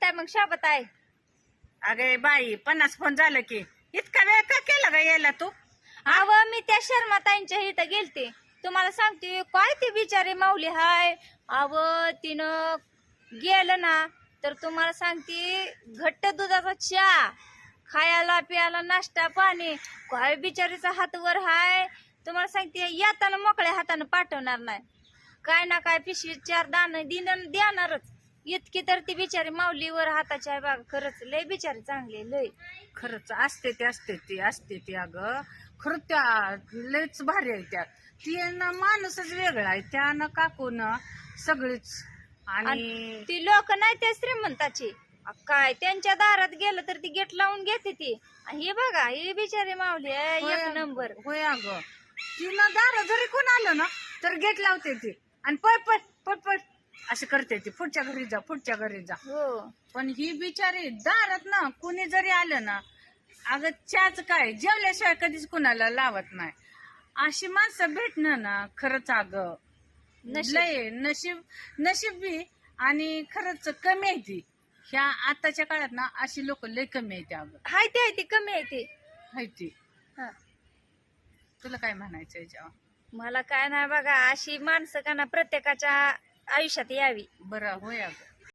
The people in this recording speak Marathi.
म्हणताय मग शाबत आहे अगे बाई पन्नास फोन झालं की. इतका वेळ का केला ग यायला तू? अव मी त्या शर्माताईंच्या इथं गेलते. तुम्हाला सांगते काय ती बिचारी माऊली हाय? अव तिनं गेलं ना तर तुम्हाला सांगते घट्ट दुधाचा चहा खायला प्यायला नाश्ता पाणी काय बिचारीचा हात वर हाय? तुम्हाला सांगते येताना मोकळ्या हातानं पाठवणार नाही. काय ना काय पिशवी चार दान दिन देणारच. इतकी तर ती बिचारी माऊलीवर हाताची आहे बघ खरंच लय बिचारी चांगली लय. खरंच असते ते असते ती असते ती अगं. खरं त्या लयच भारी आहे त्या. ती ना माणूसच वेगळा आहे. त्यानं काकून सगळीच. आणि ती लोक नाही त्या श्रीमंताची. काय त्यांच्या दारात गेलं तर ती गेट लावून घेते ती. हे बघा ही बिचारी माऊली आहे, एक नंबर. होय अगं. तिनं दार जरी कोण आलं ना तर गेट लावते ती. आणि पट पट पट पट असं करते ती. पुढच्या घरी जा पुढच्या घरी जा. हो. पण ही बिचारी दारात ना कुणी जरी आलं ना अगं चहाच काय जेवल्याशिवाय कधीच कुणाला लावत नाही. अशी माणसं भेटणं ना खरंच अगं नशीब. लय नशीब नशीब बी आणि खरंच कमी आहे ती. ह्या आताच्या काळात ना अशी लोक लय कमी आहेत अगं. हाय ती आहे ती कमी आहे ती. हाय ती. हा. तुला काय म्हणायचं मला काय नाही बघा अशी माणसं का ना प्रत्येकाच्या आयुष्यात यावी बरं होय अगं